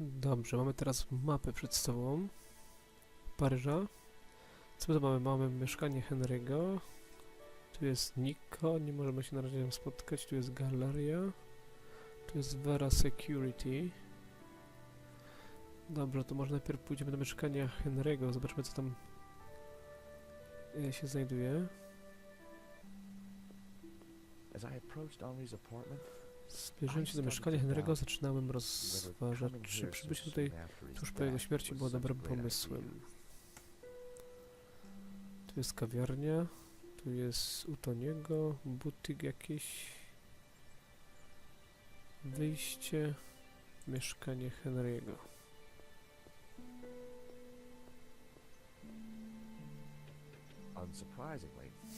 Dobrze, mamy teraz mapę przed sobą. Paryża. Co my tu mamy? Mamy mieszkanie Henry'ego. Tu jest Niko, nie możemy się na razie spotkać. Tu jest galeria. Tu jest Vera Security. Dobrze, to może najpierw pójdziemy do mieszkania Henry'ego. Zobaczmy co tam e, się znajduje. As I approached Henri's apartment, Zbliżając się do mieszkania Henry'ego zaczynałem rozważać, czy przybycie tutaj tuż po jego śmierci było dobrym pomysłem. Tu jest kawiarnia, tu jest u Toniego, butyk jakiś, wyjście, mieszkanie Henry'ego.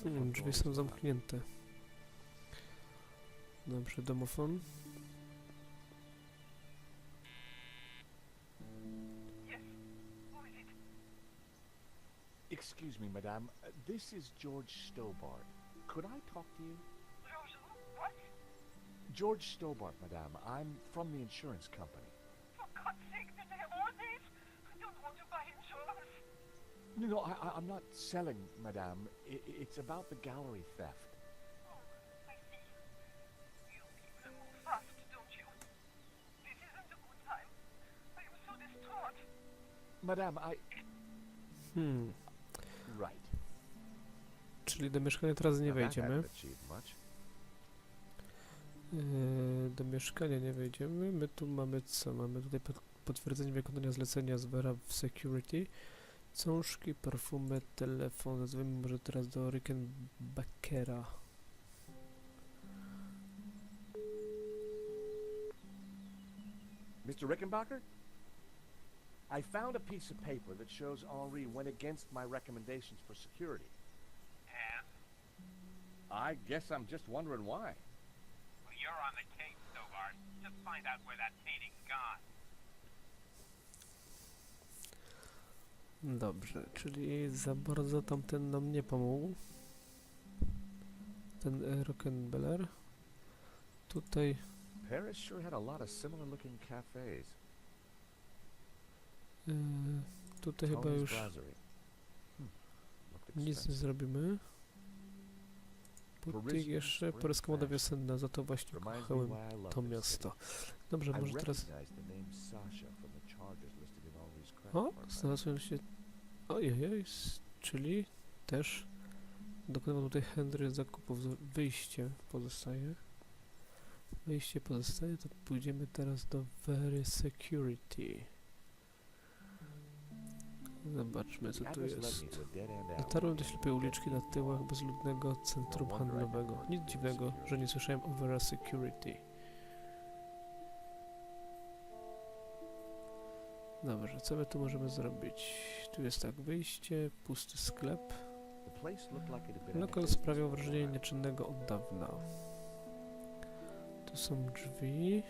Hmm, drzwi są zamknięte. Dobrze, domofon. Excuse me, madame. Uh, This is George Stobart. Could I talk to you? George, what? George Stobart, madame. I'm from the insurance company. For God's sake, did they have all these? I don't want to buy insurance. No, no, I, I, I'm not selling, madame. I, i- it's about the gallery theft. Madame, I... Hmm, Right. czyli do mieszkania teraz nie wejdziemy. Yy, do mieszkania nie wejdziemy. My tu mamy co? Mamy tutaj pot- potwierdzenie wykonania zlecenia z Vera w Security. Cążki, perfumy, telefon. Zadzwonimy może teraz do Rickenbackera. Mr. Rickenbacker? I found a piece of paper that shows Henri went against my recommendations for security. And I guess I'm just wondering why. well, you're on the case, Stobart. Just find out where that painting's gone. Dobrze, czyli za bardzo tamten nam nie pomógł. Ten e, Rockenbeller. Tutaj Paris sure had a lot of similar looking cafes. E, tutaj chyba już. Hmm. nic nie zrobimy. Butyk jeszcze, fashion. wiosenna, za to właśnie kochałem to miasto. Dobrze, może teraz... O, znalazłem się... Ojej, czyli też dokonywał tutaj Henry zakupów. Wyjście pozostaje. Wyjście pozostaje, to pójdziemy teraz do Very Security. Zobaczmy co tu jest. Dotarłem do ślepej uliczki na tyłach bezludnego centrum handlowego. Nic dziwnego, że nie słyszałem o Vera Security. Dobrze, co my tu możemy zrobić? Tu jest tak, wyjście, pusty sklep. Lokal sprawiał wrażenie nieczynnego od dawna. Tu są drzwi.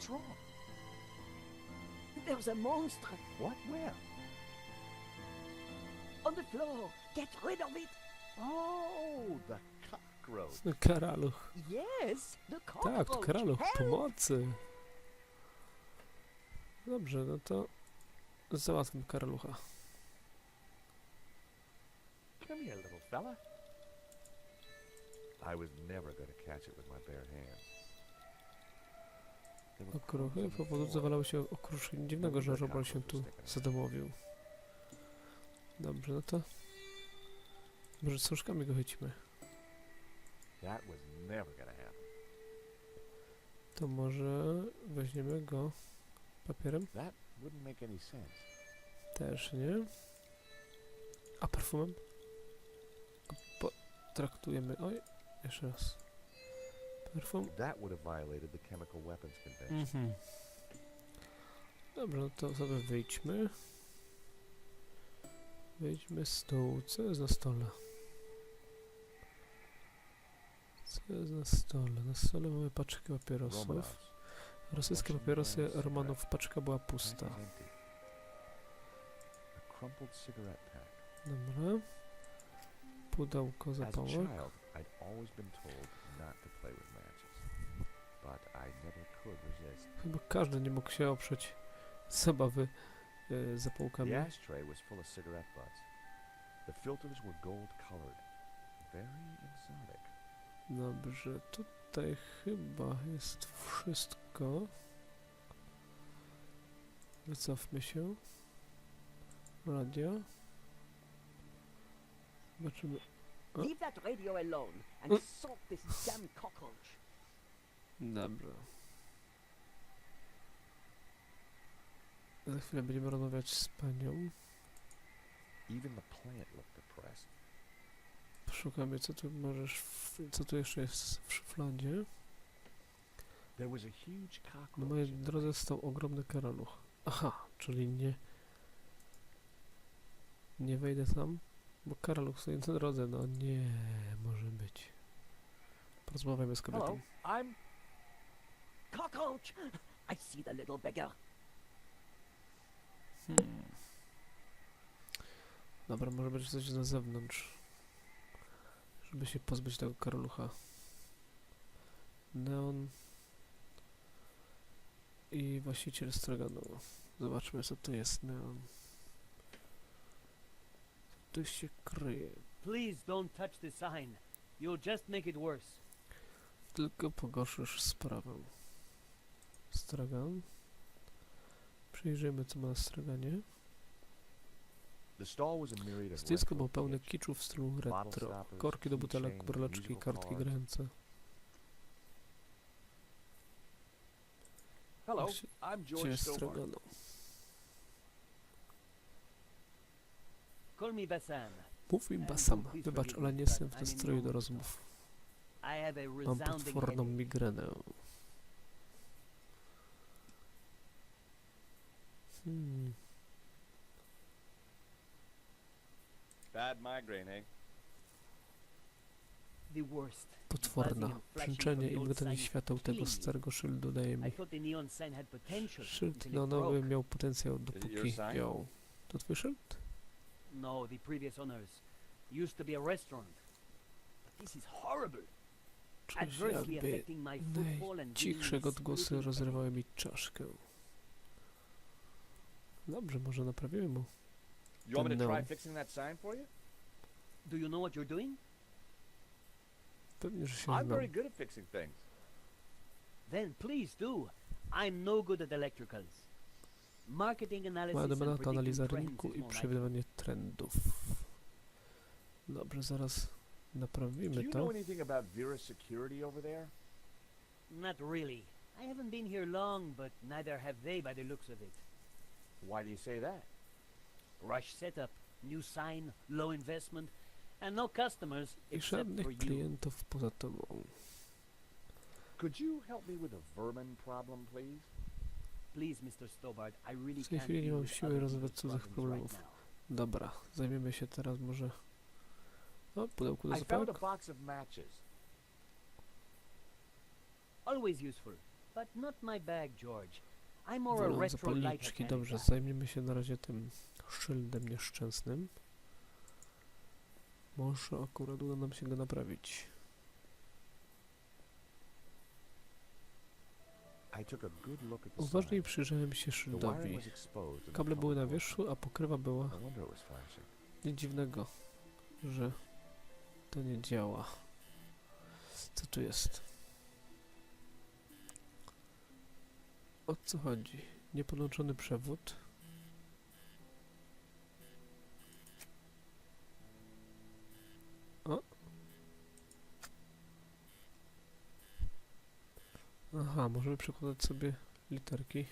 What's wrong? There's a monster What? Where? on the floor. Get rid of it. Oh, the cockroach. No, Karaluch. Yes, the Tak, cockroach. to Karaluch, Help! pomocy. Dobrze, no to załatwmy Karalucha. Come here, little fella. I was never going to catch it with my bare hands. Okruchy po podłodze walały się okruszki. Dziwnego, że robal się tu zadomowił. Dobrze, no to... Może z cążkami go going to może weźmiemy go papierem? Też nie. A perfumem? Potraktujemy. Oj, jeszcze raz. Convention. Mhm. Dobrze, no to sobie wyjdźmy. Wyjdźmy z stołu. Co jest na stole? Co jest na stole? Na stole mamy paczkę papierosów. Rosyjskie papierosy Romanów paczka była pusta. Dobra. Pudełko zapałek. I'd always been told not to play with matches. But I never could resist. Chyba każdy nie mógł się oprzeć zabawy e, zapałkami. The ashtray was full of cigarette butts. The filters were gold colored. Very exotic. Dobrze, tutaj chyba jest wszystko. Wycofmy się. Radio. Zobaczymy. Leave that radio alone and salt this damn cockroach. Dobra. Za chwilę będziemy rozmawiać z panią. Even the plant looked depressed. Poszukamy, co tu możesz, w, co tu jeszcze jest w szufladzie. There was a huge cockroach. Na mojej drodze stał ogromny karaluch. Aha, czyli nie... Nie wejdę tam, bo karaluch stoi na drodze. No nie, może być. Porozmawiamy z Hello, kobietą. I'm. Cockroach! I see the little beggar. Hmm. Dobra, może być coś na zewnątrz. Żeby się pozbyć tego karalucha. Neon. I właściciel straganu. Zobaczmy co to jest neon. Tu się kryje? Please don't touch the sign. You'll just make it worse. Tylko pogorszysz sprawę. Stragan. Przyjrzyjmy co ma na straganie. The stall was a myriad of Stoisko pełne kits. kiczu w stylu retro. Korki do butelek, musical kartki grające. Hello, I'm George jest Stobart. stragano? Call me Bassam. Mów mi Basam, wybacz, ale nie jestem w nastroju no do rozmów. Mam potworną migrenę. Hmm. Bad migraine, eh? The worst. Potworna. Przęczenie i mgotanie świateł tego starego szyldu daje mi. Szyld neonowy miał potencjał dopóki jął. To twój szyld? No, the previous owners used to be a restaurant. This is horrible. Adversely jakby affecting my football and cichsze giving me odgłosy rozrywały mi czaszkę. Dobrze, może naprawimy mu. You want me to try fixing that sign for you? Do you know what you're doing? Pewnie, że się I'm znam. very good at fixing things. Then please do. I'm no good at electricals. Marketing analysis Moja domena to analiza rynku i przewidywanie trendów. Dobrze, zaraz Do naprawimy you to. know anything about Vera Security over there? Not really. I haven't been here long, but neither have they by the looks of it. Why do you say that? Rush setup, new sign, low investment, and no customers I except żadnych for you. klientów poza tobą. Could you help me with a vermin problem, please? W tej chwili nie mam siły rozwiązać cudzych problemów. Dobra, zajmiemy się teraz może... O, pudełku do zapałek. Always useful, but not my bag, George. I'm more a retro zapalniczki. Dobrze, zajmiemy się na razie tym szyldem nieszczęsnym. Może akurat uda nam się go naprawić. I took a good look at the Uważniej przyjrzałem się szyldowi. Kable były na wierzchu, a pokrywa była... Nic dziwnego, że to nie działa. Co tu jest? O co chodzi? Niepodłączony przewód. O! Aha, możemy przekładać sobie literki.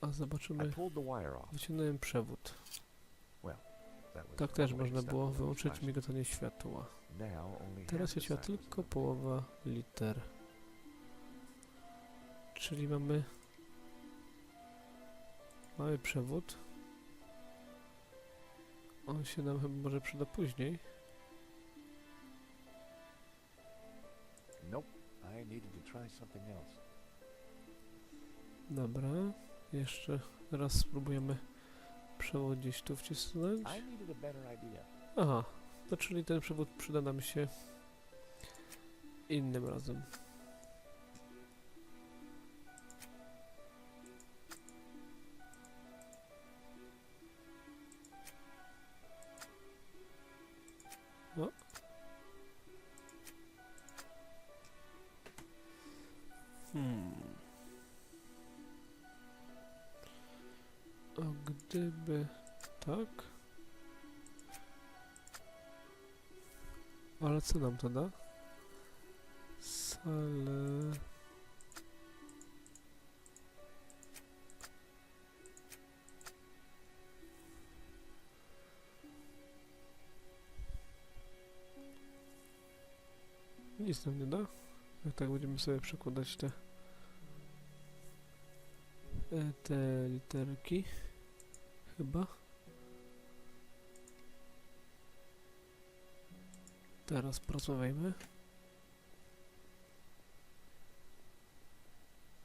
A zobaczymy. Wyciągnąłem przewód. Tak też można było wyłączyć migotanie światła. Teraz was tylko połowa liter. Czyli mamy... Mamy przewód. On się nam chyba może przyda później. I needed to try something else. Dobra. Jeszcze raz spróbujemy przewód gdzieś tu wcisnąć. I needed a better idea. Aha, to czyli ten przewód przyda nam się innym razem. Hmm. A gdyby tak? Ale co nam to da? Sale... Nic nam nie da? Jak tak będziemy sobie przekładać te... e, te literki. Chyba. Teraz porozmawiajmy.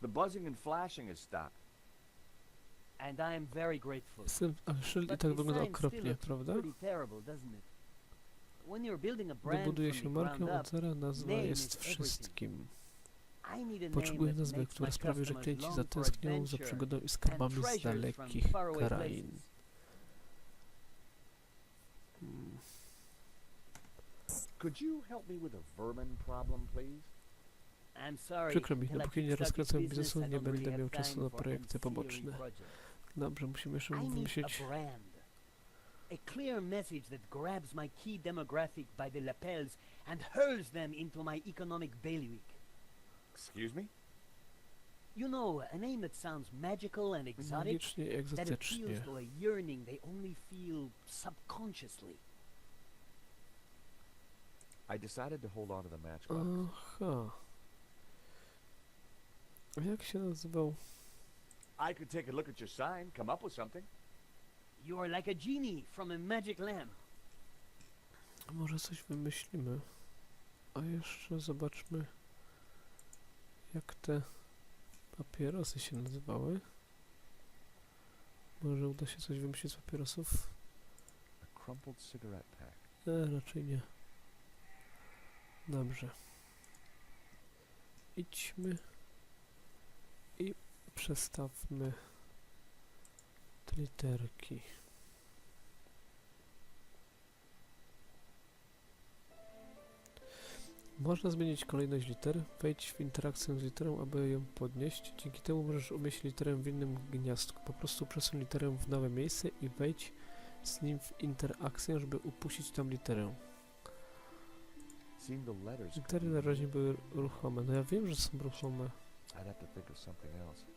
The buzzing and flashing has stopped. And I am very grateful. Jestem, ale szyld i tak wygląda okropnie, prawda? Terrible, doesn't it? When you're building a brand Dobuduje from się markę od zera, nazwa name jest wszystkim. I need a name Potrzebuję that nazwy, makes która my sprawi, że klienci zatęsknią za przygodą i skarbami z dalekich krain. Hmm. Could you help me with a vermin problem, please? I'm sorry, Przykro mi, dopóki nie business, biznesu, I nie będę miał czasu na projekty poboczne. Dobrze, musimy jeszcze I need wymyślić... a clear message that grabs my key demographic by the lapels and hurls them into my economic bailiwick. Excuse me? You know, a name that sounds magical and exotic, that egzotycznie. appeals to a yearning they only feel subconsciously. I decided to hold on to the matchbox. Aha. A jak się nazywał? I could take a look at your sign, come up with something. You are like a genie from a magic lamp. Może coś wymyślimy. A jeszcze zobaczmy, jak te papierosy się nazywały. Może uda się coś wymyślić z papierosów? A crumpled cigarette pack. E, raczej nie. Dobrze. Idźmy i przestawmy te literki. Można zmienić kolejność liter. Wejdź w interakcję z literą, aby ją podnieść. Dzięki temu możesz umieścić literę w innym gniazdku. Po prostu przesuń literę w nowe miejsce i wejdź z nim w interakcję, żeby upuścić tam literę. Litery na razie były ruchome. No ja wiem, że są ruchome. I'd have to think of something else.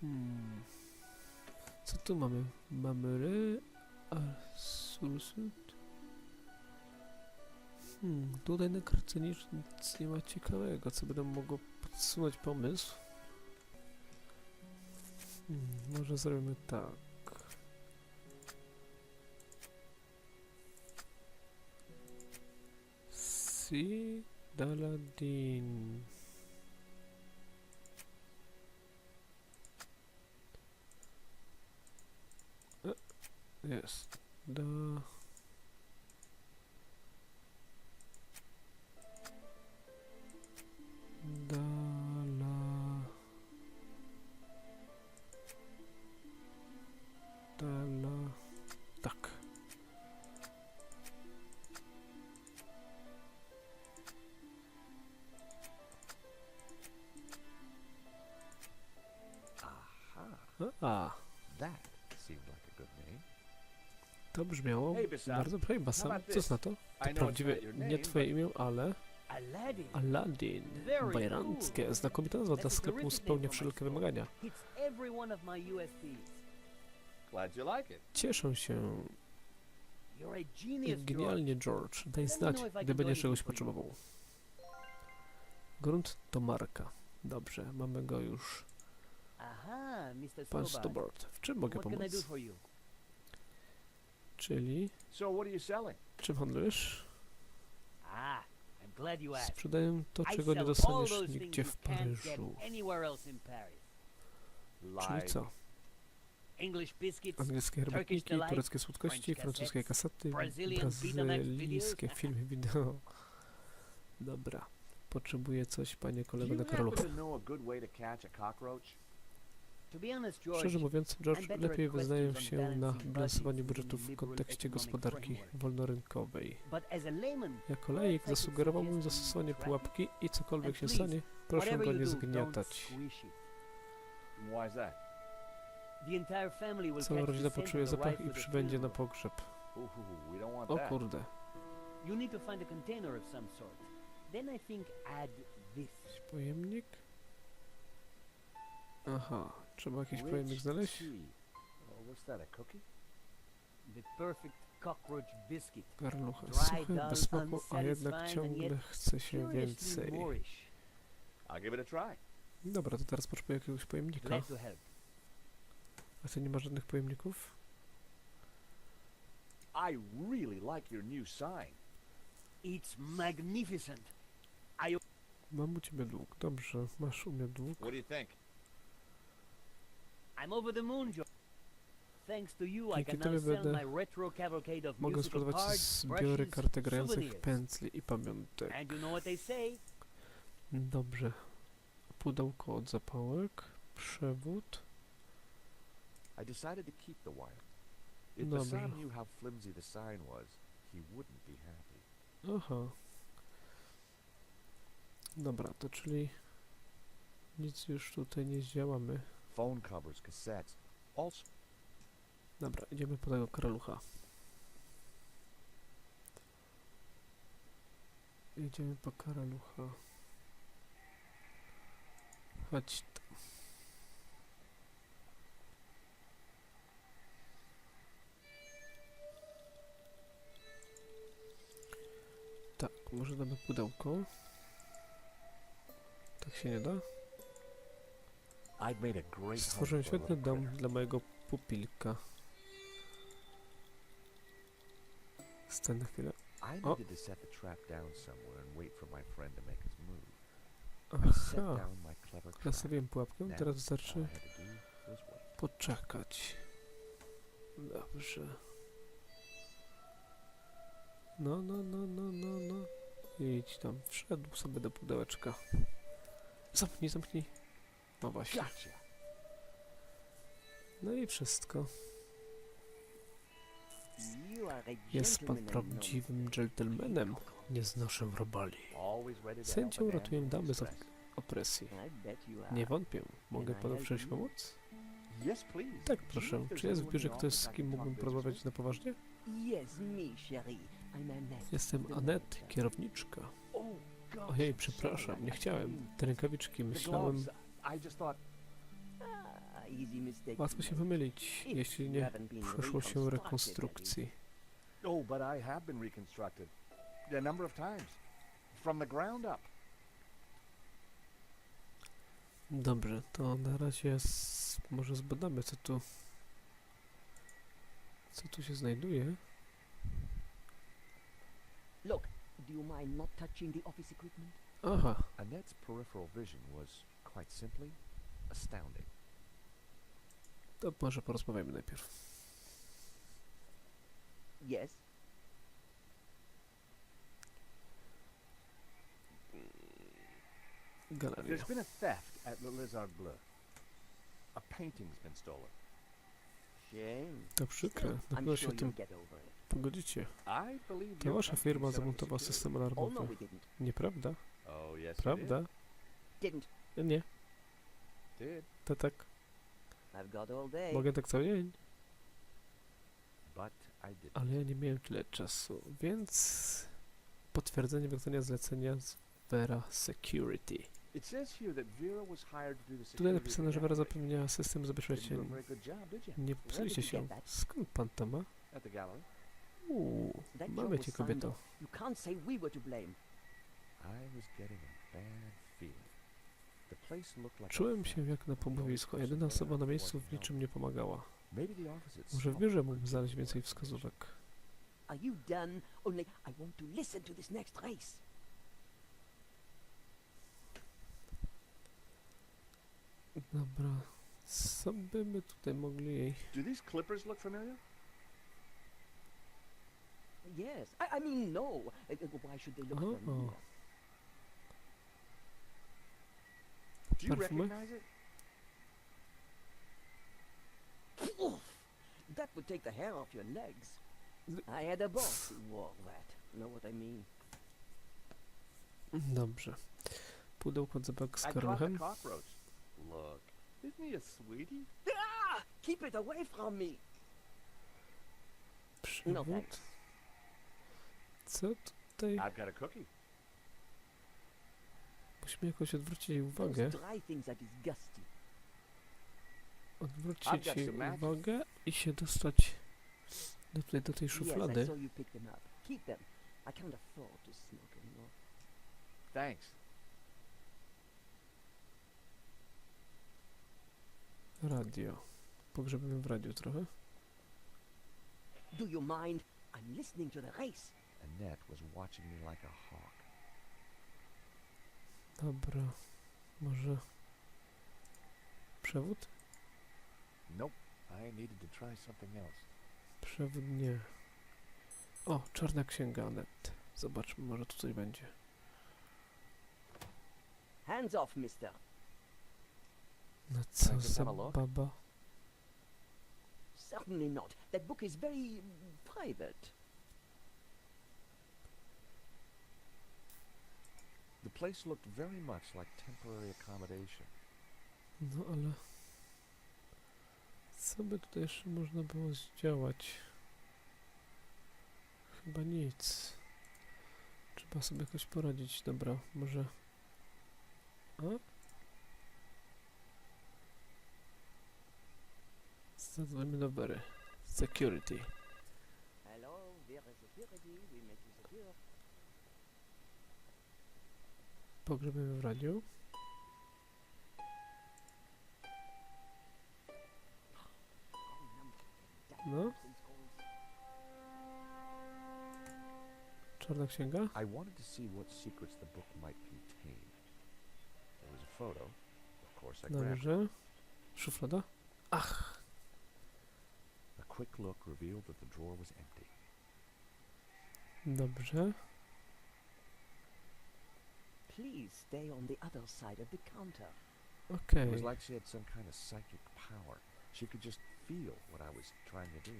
Hmm... Co tu mamy? Mamy ry... A... Sursut? Hmm, tutaj na kartce nic, nic nie ma ciekawego, co będę mogło podsunąć pomysł. Hmm, może zrobimy tak. Si Daladin. Jest. Da. Dala. Brzmiało bardzo prawie How Basam. Co na to? To prawdziwie nie twoje imię, ale Aladdin. Cool. Znakomita nazwa dla sklepu spełnia wszelkie wymagania. Cieszę się. Genialnie, George. Daj znać, gdy będziesz czegoś potrzebował. Grunt to marka. Dobrze, mamy go już. Pan. Stobart. W czym mogę pomóc? Czyli, czym handlujesz? Ah. Sprzedaję to, czego nie dostaniesz nigdzie w Paryżu. Czyli co? Angielskie herbatniki, tureckie słodkości, francuskie kasety, brazylijskie filmy wideo. Dobra. Potrzebuję coś, panie kolego na happen Szczerze mówiąc, George, lepiej wyznaję się na bilansowaniu budżetów w kontekście gospodarki wolnorynkowej. Jako laik zasugerowałbym zastosowanie pułapki i cokolwiek się stanie, proszę go nie zgniatać. Cała rodzina poczuje zapach i przybędzie na pogrzeb. O kurde. Pojemnik? Aha, trzeba jakiś pojemnik znaleźć? Garnucha. Dull, bez smaku, a jednak ciągle chce się więcej. Dobra, to teraz potrzebuję jakiegoś pojemnika. A ty nie masz żadnych pojemników? I really like your new sign. It's magnificent. Mam u ciebie dług. Dobrze, masz u mnie dług. What do you think? I'm over the moon, George. Thanks to you, I Dzięki can now sell będę- my retro cavalcade of Mogę musical sprzedawać cards, zbiory brushes, karty grających, souvenirs. pędzli i pamiątek. And you know what they say? Dobrze. Pudełko od zapałek, przewód. I decided to keep the wire. If Dobrze. knew how flimsy the sign was, he wouldn't be happy. Aha. Dobra, to czyli nic już tutaj nie zdziałamy. Phone covers, cassettes, Dobra, idziemy po tego karalucha. Idziemy po karalucha. Chodź. Tak, może damy pudełko. Tak się nie da? Stworzyłem świetny dom dla mojego pupilka. Stan na chwilę. I needed to set the trap down somewhere and wait for my friend to make his move. Aha, nastawiłem pułapkę, teraz wystarczy poczekać. Dobrze. No, no, no, no, no, no. Idź tam, wszedł sobie do pudełeczka. Zamknij, zamknij. No właśnie. Gotcha. No i wszystko. Jest pan prawdziwym dżentelmenem. Nie znoszę robali. A man ratuję damy z opresji. Nie wątpię. Mogę panu you? pomóc? Tak, proszę. Czy jest w biurze the ktoś, z kim mógłbym porozmawiać na poważnie? Jestem Anet, kierowniczka. Oh, Ojej, przepraszam, nie chciałem. Te rękawiczki, myślałem... gloves, I just thought, Ah. Łatwo się pomylić, If jeśli nie przeszło się reconstructed, rekonstrukcji. oh, but I have been reconstructed. A number of times. From the ground up. Dobrze, to na razie s- może zbadamy, co tu... Co tu się znajduje. Look, do you mind not touching the office equipment? Aha, Annette's peripheral vision was, quite simply, astounding. to może porozmawiajmy najpierw. Yes. Galeria. There's been a theft at Le Lézard Bleu. A painting's been stolen. Shame. To przykre, na I'm pewno się sure tym you'll get over it. pogodzicie. I believe To wasza firma zamontowała system Oh, no, alarmowy. we didn't. Nieprawda? Oh, Prawda? Nie, to tak. Mogę tak cały dzień, ale ja nie miałem tyle czasu, więc... Potwierdzenie wykonania zlecenia z Vera Security. Tutaj napisane, że Vera gallery. zapewnia system Didn't do a zabezpieczeń. very good job, did you? Nie popsuliście się. Skąd pan to ma? Uuu, Mamy cię, kobieto. Czułem się jak na pobowisku, a jedyna osoba na miejscu w niczym nie pomagała. Może w biurze mógłbym znaleźć więcej wskazówek. Are you done? Only I want to listen to this next race. Dobra, co by my tutaj mogli jej... Do these clippers look familiar? Yes. I, I mean, no. Uh, uh, Why should they look Oh. familiar? Do you Perfume? recognize it? Oof. That would take the hair off your legs. I had a boss who wore that. Know what I mean? Dobrze. Pudełko dzebek z I caught the cockroach. Look, isn't he a sweetie? Ah! Keep it away from me. No Przewód. thanks. Co tutaj? I've got a cookie. Musimy jakoś odwrócić uwagę. Odwrócić jej uwagę i się dostać do, tutaj do tej szuflady. Thanks. Radio. Pogrzebimy w radiu trochę. Do you mind? I'm listening to the race. Annette was watching me like a hawk. Dobra. Może... Przewód? Nope. I needed to try something else. Przewód nie. O, czarna księga net. Zobaczmy, może tu coś będzie. Hands off, mister. No co za baba. Certainly not. That book is very private. Place looked very much like temporary accommodation. No ale... Co by tutaj jeszcze można było zdziałać? Chyba nic. Trzeba sobie jakoś poradzić. Dobra, może... A? Zadzwońmy do Bery. Security. Hello, Vera Security. We make you secure. Pogrzebiemy w radiu. No. Czarna księga. I wanted to see what secrets the book might contain. There was a photo. Of course, I. Dobrze. Szuflada. Ach! A quick look revealed that the drawer was empty. Dobrze. Please stay on the other side of the counter. Okay. It was like she had some kind of psychic power. She could just feel what I was trying to do.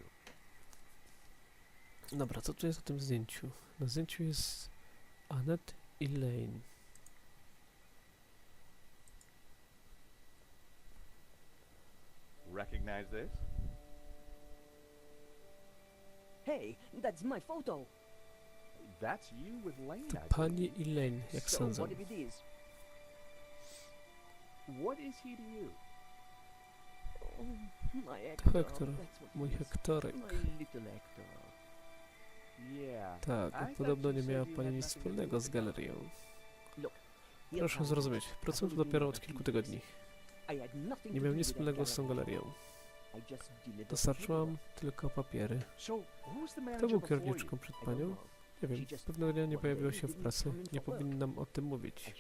Dobra, co tu jest na tym zdjęciu? Na zdjęciu jest Annette i Lane. Recognize this? Hey, that's my photo. To pani i Lane, jak so, sądzę. what if it is? What is he to you? Oh, Mój. Hektorek. Tak, podobno nie miała you pani had nic nothing to do wspólnego with z galerią. Proszę zrozumieć, pracuję tu dopiero od kilku tygodni. I had nothing Nie to miałem do nic wspólnego z tą galerią. I just delivered Dostarczyłam tylko papiery. Kto był kierowniczką przed panią? Nie wiem, pewnego dnia nie pojawiła się w pracy. Nie powinnam o tym mówić.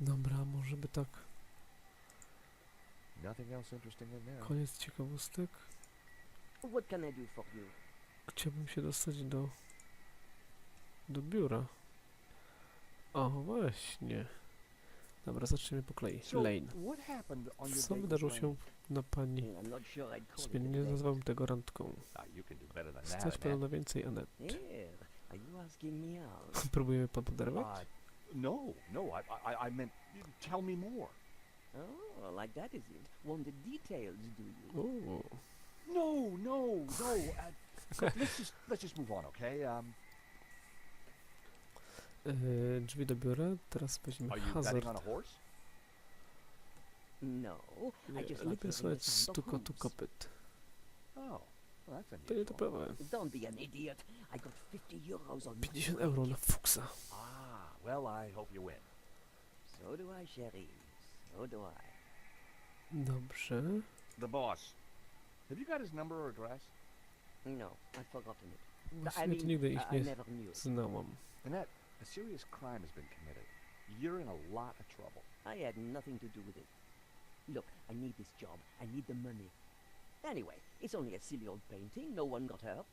Dobra, może by tak. Koniec ciekawostek. Chciałbym się dostać do... do biura. O, właśnie. Dobra, zacznijmy po kolei. Lane. Co wydarzyło się na pani a Nie date. nazwałem tego randką. Stać panu na więcej, Anet. Próbujemy pan poderwać? No, no, I, I, I meant, tell me more. Oh, like that is it. Want the details, do you? Uuu. No, no, no. Uh, let's just let's just move on, okay? Um, Yy, drzwi do biura, teraz weźmiemy are you betting hazard. On a? No, I Nie, just like lubię hearing słuchać the sound of kopyt. Oh, well, that's To nie unusual. to prawe. Don't be an idiot. I got 50 euros on my 50 break. euro na fuksa. Ah, well, I hope you win. So do I, Sherry. So do I. Dobrze. The boss. Have you got his number or address? No, I've forgotten it. I Właściwie mean, to nigdy ich I, I nie never knew it. znałam. Annette, a serious crime has been committed. You're in a lot of trouble. I had nothing to do with it. Look, I need this job. I need the money. Anyway, it's only a silly old painting. No one got hurt.